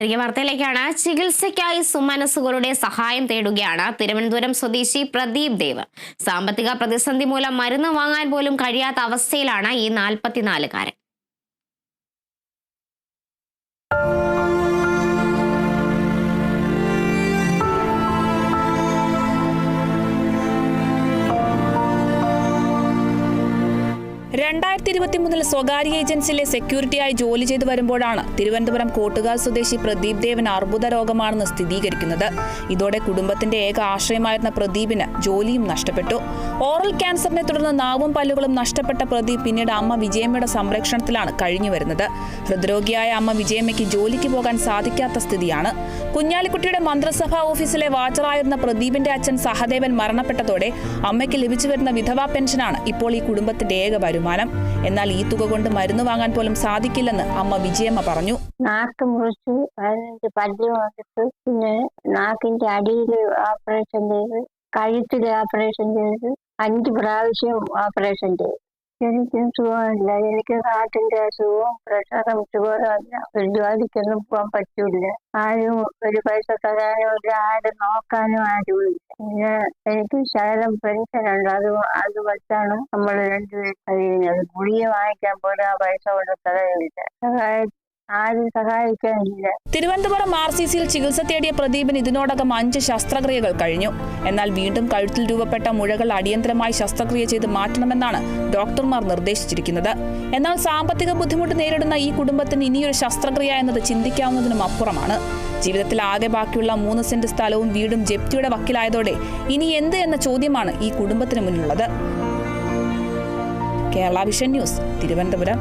തിരികെ വാർത്തയിലേക്കാണ്. ചികിത്സയ്ക്കായി സുമനസ്സുകളുടെ സഹായം തേടുകയാണ് തിരുവനന്തപുരം സ്വദേശി പ്രദീപ് ദേവ്. സാമ്പത്തിക പ്രതിസന്ധി മൂലം മരുന്ന് വാങ്ങാൻ പോലും കഴിയാത്ത അവസ്ഥയിലാണ് ഈ നാൽപ്പത്തിനാലുകാരൻ. രണ്ടായിരത്തി ഇരുപത്തി മൂന്നിൽ സ്വകാര്യ ഏജൻസിയിലെ സെക്യൂരിറ്റിയായി ജോലി ചെയ്തു വരുമ്പോഴാണ് തിരുവനന്തപുരം കോട്ടുകാൽ സ്വദേശി പ്രദീപ് ദേവൻ അർബുദ രോഗമാണെന്ന് സ്ഥിരീകരിക്കുന്നത്. ഇതോടെ കുടുംബത്തിന്റെ ഏക ആശ്രയമായിരുന്ന പ്രദീപിന് ജോലിയും നഷ്ടപ്പെട്ടു. ഓറൽ ക്യാൻസറിനെ തുടർന്ന് നാവും പല്ലുകളും നഷ്ടപ്പെട്ട പ്രദീപ് പിന്നീട് അമ്മ വിജയമ്മയുടെ സംരക്ഷണത്തിലാണ് കഴിഞ്ഞു വരുന്നത്. ഹൃദ്രോഗിയായ അമ്മ വിജയമ്മയ്ക്ക് ജോലിക്ക് പോകാൻ സാധിക്കാത്ത സ്ഥിതിയാണ്. കുഞ്ഞാലിക്കുട്ടിയുടെ മന്ത്രിസഭാ ഓഫീസിലെ വാച്ചറായിരുന്ന പ്രദീപിന്റെ അച്ഛൻ സഹദേവൻ മരണപ്പെട്ടതോടെ അമ്മയ്ക്ക് ലഭിച്ചു വരുന്ന വിധവാ പെൻഷനാണ് ഇപ്പോൾ ഈ കുടുംബത്തിന്റെ ഏക വരുമാനം. എന്നാൽ ഈ തുക കൊണ്ട് മരുന്ന് വാങ്ങാൻ പോലും സാധിക്കില്ലെന്ന് അമ്മ വിജയമ്മ പറഞ്ഞു. നാക്ക് മുറിച്ച് പതിനഞ്ച് പല്ല് വന്നിട്ട് പിന്നെ നാക്കിന്റെ അടിയിൽ ഓപ്പറേഷൻ ചെയ്ത് കഴുത്തിൽ ഓപ്പറേഷൻ ചെയ്ത് അഞ്ച് പ്രാവശ്യം ഓപ്പറേഷൻ ചെയ്തു. എനിക്കും സുഖമില്ല. എനിക്ക് ഹാർട്ടിന്റെ അസുഖവും പ്രഷറും ഷുഗറും ഒരു ജോലിക്കൊന്നും പോകാൻ പറ്റൂല ആരും ഒരു പൈസ തരാനും ഒരു ആരും നോക്കാനും ആരുമില്ല. പിന്നെ എനിക്ക് ശകലം പെൻഷൻ ഉണ്ട് അത് അത് വെച്ചാണ് നമ്മൾ രണ്ടുപേരും കഴിയുന്നത് ഗുളിക വാങ്ങിക്കാൻ പോലും ആ പൈസ കൊണ്ട് തരയില്ല സഹായ ആരും സഹായിക്കാനില്ല തിരുവനന്തപുരം ആർ സി സിയിൽ ചികിത്സ തേടിയ പ്രദീപിന് ഇതിനോടകം അഞ്ച് ശസ്ത്രക്രിയകൾ കഴിഞ്ഞു. എന്നാൽ വീണ്ടും കഴുത്തിൽ രൂപപ്പെട്ട മുഴകൾ അടിയന്തരമായി ശസ്ത്രക്രിയ ചെയ്ത് മാറ്റണമെന്നാണ് ഡോക്ടർമാർ നിർദ്ദേശിച്ചിരിക്കുന്നത്. എന്നാൽ സാമ്പത്തിക ബുദ്ധിമുട്ട് നേരിടുന്ന ഈ കുടുംബത്തിന് ഇനിയൊരു ശസ്ത്രക്രിയ എന്നത് ചിന്തിക്കാവുന്നതിനും അപ്പുറമാണ്. ജീവിതത്തിൽ ആകെ ബാക്കിയുള്ള മൂന്ന് സെന്റ് സ്ഥലവും വീടും ജപ്തിയുടെ വക്കിലായതോടെ ഇനി എന്ത് എന്ന ചോദ്യമാണ് ഈ കുടുംബത്തിന് മുന്നിലുള്ളത്. Kerala vision news Thiruvananthapuram.